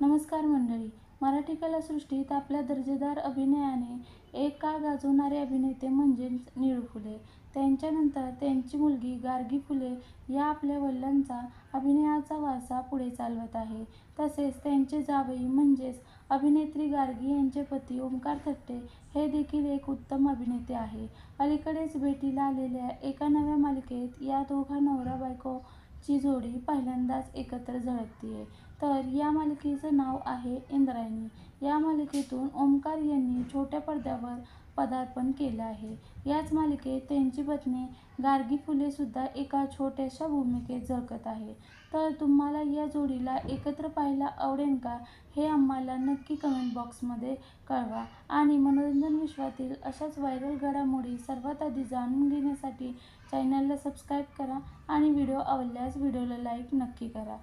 नमस्कार मंडळी मराठी कलासृष्टीत आपल्या दर्जेदार अभिनयाने एक काळ गाजवणारे अभिनेते म्हणजेच निळू फुले. त्यांच्यानंतर त्यांची मुलगी गार्गी फुले या आपल्या वडिलांचा अभिनयाचा वारसा पुढे चालवत आहे. तसेच त्यांचे जावई म्हणजेच अभिनेत्री गार्गी यांचे पती ओंकार थट्टे हे देखील एक उत्तम अभिनेते आहे. अलीकडेच भेटीला आलेल्या एका नव्या मालिकेत या दोघा नवरा-बायको ची जोडी पहिल्यांदाच एकत्र झळकतीये तर या मालिकेचं नाव आहे इंद्रायणी. या मालिकेतून ओमकार यांनी छोट्या पडद्यावर पदार्पण केलं आहे. याच मालिकेत त्यांची पत्नी गार्गी फुले सुद्धा एका छोट्याशा भूमिकेत झळकत आहे. तर तुम्हाला या जोडीला एकत्र पाहायला आवडेल का हे आम्हाला नक्की कमेंट बॉक्समध्ये कळवा आणि मनोरंजन विश्वातील अशाच व्हायरल घडामोडी सर्वात आधी जाणून घेण्यासाठी चॅनलला सबस्क्राईब करा आणि व्हिडिओ आवडल्यास व्हिडिओला लाईक नक्की करा.